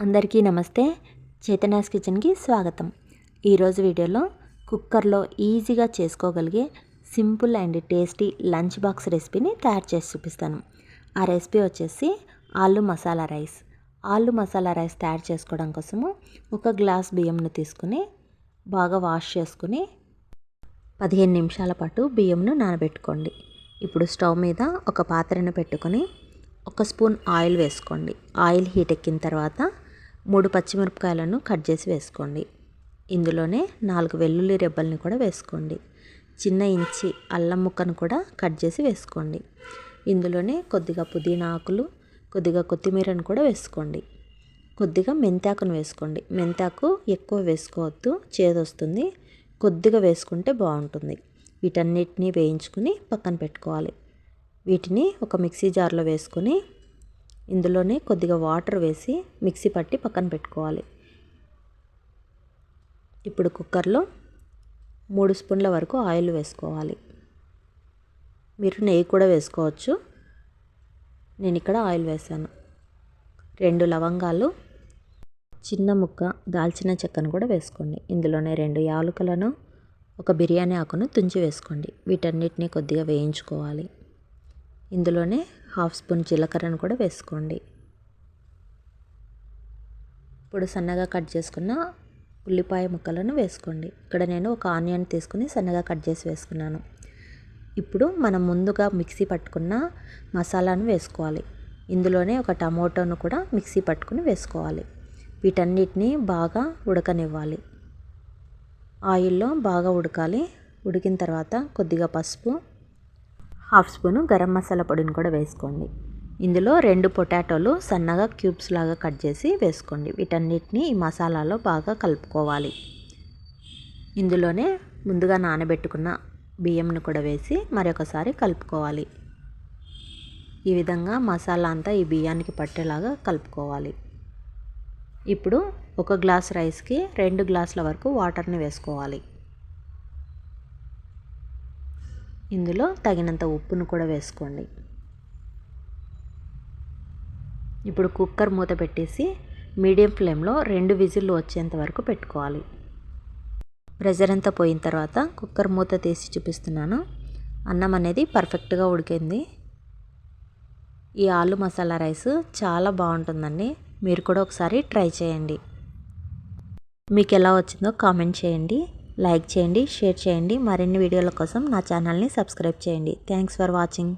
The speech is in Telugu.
అందరికీ నమస్తే. చైతన్యాస్ కిచెన్కి స్వాగతం. ఈరోజు వీడియోలో కుక్కర్లో ఈజీగా చేసుకోగలిగే simple and tasty lunch box రెసిపీని తయారు చేసి చూపిస్తాను. ఆ రెసిపీ వచ్చేసి ఆలు మసాలా రైస్. ఆలు మసాలా రైస్ తయారు చేసుకోవడం కోసము ఒక గ్లాస్ బియ్యంను తీసుకుని బాగా వాష్ చేసుకుని పదిహేను నిమిషాల పాటు బియ్యంను నానబెట్టుకోండి. ఇప్పుడు స్టవ్ మీద ఒక పాత్రను పెట్టుకొని ఒక స్పూన్ ఆయిల్ వేసుకోండి. ఆయిల్ హీట్ ఎక్కిన తర్వాత మూడు పచ్చిమిరపకాయలను కట్ చేసి వేసుకోండి. ఇందులోనే నాలుగు వెల్లుల్లి రెబ్బల్ని కూడా వేసుకోండి. చిన్న ఇంచి అల్లం ముక్కను కూడా కట్ చేసి వేసుకోండి. ఇందులోనే కొద్దిగా పుదీనా ఆకులు కొద్దిగా కొత్తిమీరను కూడా వేసుకోండి. కొద్దిగా మెంతాకును వేసుకోండి. మెంతాకు ఎక్కువ వేసుకోవద్దు చేదొస్తుంది. కొద్దిగా వేసుకుంటే బాగుంటుంది. వీటన్నిటిని వేయించుకుని పక్కన పెట్టుకోవాలి. వీటిని ఒక మిక్సీ జార్లో వేసుకొని ఇందులోనే కొద్దిగా వాటర్ వేసి మిక్సీ పట్టి పక్కన పెట్టుకోవాలి. ఇప్పుడు కుక్కర్లో మూడు స్పూన్ల వరకు ఆయిల్ వేసుకోవాలి. మీరు నెయ్యి కూడా వేసుకోవచ్చు. నేను ఇక్కడ ఆయిల్ వేసాను రెండు లవంగాలు చిన్న ముక్క దాల్చిన చెక్కను కూడా వేసుకోండి. ఇందులోనే రెండు యాలకులను ఒక బిర్యానీ ఆకును తుంచి వేసుకోండి. వీటన్నిటిని కొద్దిగా వేయించుకోవాలి. ఇందులోనే హాఫ్ స్పూన్ జీలకర్రను కూడా వేసుకోండి. ఇప్పుడు సన్నగా కట్ చేసుకున్న ఉల్లిపాయ ముక్కలను వేసుకోండి. ఇక్కడ నేను ఒక ఆనియన్ తీసుకుని సన్నగా కట్ చేసి వేసుకున్నాను. ఇప్పుడు మనం ముందుగా మిక్సీ పట్టుకున్న మసాలాను వేసుకోవాలి. ఇందులోనే ఒక టమోటోను కూడా మిక్సీ పట్టుకుని వేసుకోవాలి. వీటన్నిటిని బాగా ఉడకనివ్వాలి. ఆయిల్లో బాగా ఉడకాలి. ఉడికిన తర్వాత కొద్దిగా పసుపు హాఫ్ స్పూను గరం మసాలా పొడిని కూడా వేసుకోండి. ఇందులో రెండు పొటాటోలు సన్నగా క్యూబ్స్ లాగా కట్ చేసి వేసుకోండి. వీటన్నిటిని ఈ మసాలాలో బాగా కలుపుకోవాలి. ఇందులోనే ముందుగా నానబెట్టుకున్న బియ్యంను కూడా వేసి మరొకసారి కలుపుకోవాలి. ఈ విధంగా మసాలా అంతా ఈ బియ్యానికి పట్టేలాగా కలుపుకోవాలి. ఇప్పుడు ఒక గ్లాస్ రైస్కి రెండు గ్లాసుల వరకు వాటర్ని వేసుకోవాలి. ఇందులో తగినంత ఉప్పును కూడా వేసుకోండి. ఇప్పుడు కుక్కర్ మూత పెట్టేసి మీడియం ఫ్లేమ్లో రెండు విజిల్లు వచ్చేంత వరకు పెట్టుకోవాలి. ప్రెజర్ అంతా పోయిన తర్వాత కుక్కర్ మూత తీసి చూపిస్తున్నాను. అన్నం అనేది పర్ఫెక్ట్గా ఉడికింది. ఈ ఆలు మసాలా రైస్ చాలా బాగుంటుందండి. మీరు కూడా ఒకసారి ట్రై చేయండి. మీకు ఎలా వచ్చిందో కామెంట్ చేయండి. లైక్ చేయండి షేర్ చేయండి. మరిన్ని వీడియోల కోసం నా ఛానల్ని సబ్స్క్రైబ్ చేయండి. Thanks for watching